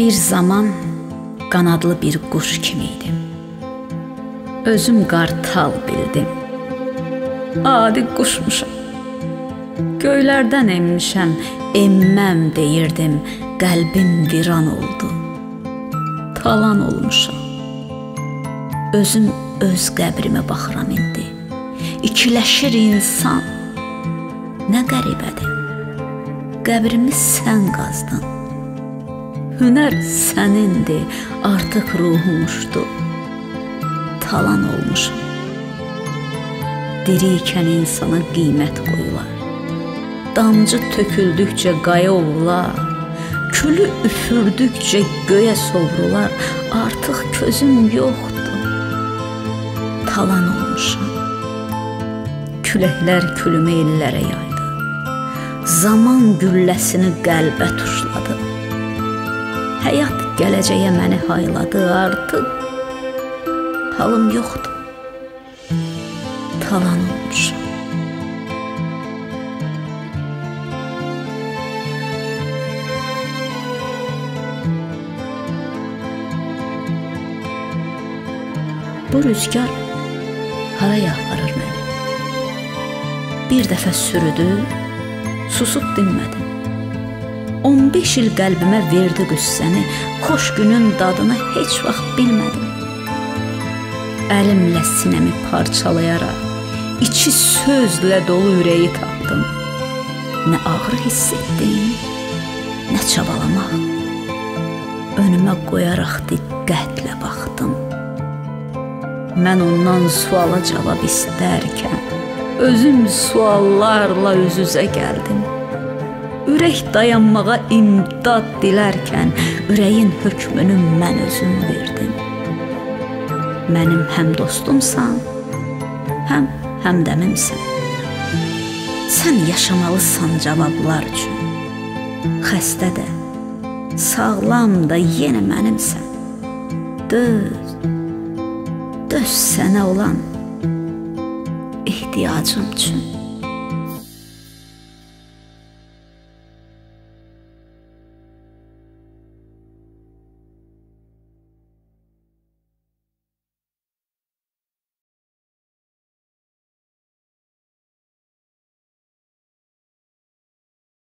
Bir zaman qanadlı bir quş kimi idim. Özüm qartal bildim. Adi quşmuşam. Göylərdən enmişəm, emməm deyirdim, qəlbim viran oldu. Talan olmuşam. Özüm öz qəbrimə baxıram indi. İkiləşir insan. Nə qəribədir. Qəbrimi sən qazdın. Hünər sənindir, artıq ruhumuşdu. Talan olmuşam. Diri ikən insana qiymət qoyular. Damcı töküldükcə qaya ovular. Külü üfürdükcə göyə sovrular. Artıq közüm yoxdur. Talan olmuşam. Küləklər külümü illərə yaydı. Zaman gülləsini qəlbə tuşladı. Həyat gələcəyə məni hayladı artıq. Halım yoxdur. Talan olmuşam. Bu rüzgar haraya aparır məni? Bir dəfə sürüdü, susub dinmədim. 15 il qəlbimə verdi qüssəni, xoş günün dadını heç vaxt bilmədim. Əlimlə sinəmi parçalayaraq, içi sözlə dolu ürəyi tapdım. Nə ağrı hiss etdim, nə çabalamaq. Önümə qoyaraq diqqətlə baxdım. Mən ondan suala cavab istərkən özüm suallarla üz-üzə gəldim. Ürək dayanmağa imdad dilərkən ürəyin hökmünü mən özüm verdim. Mənim həm dostumsan, həm həmdəmimsən. Sən yaşamalısan cavablar üçün. Xəstə də, sağlam da yenə mənimsən. Döz, döz sənə olan ehtiyacım üçün.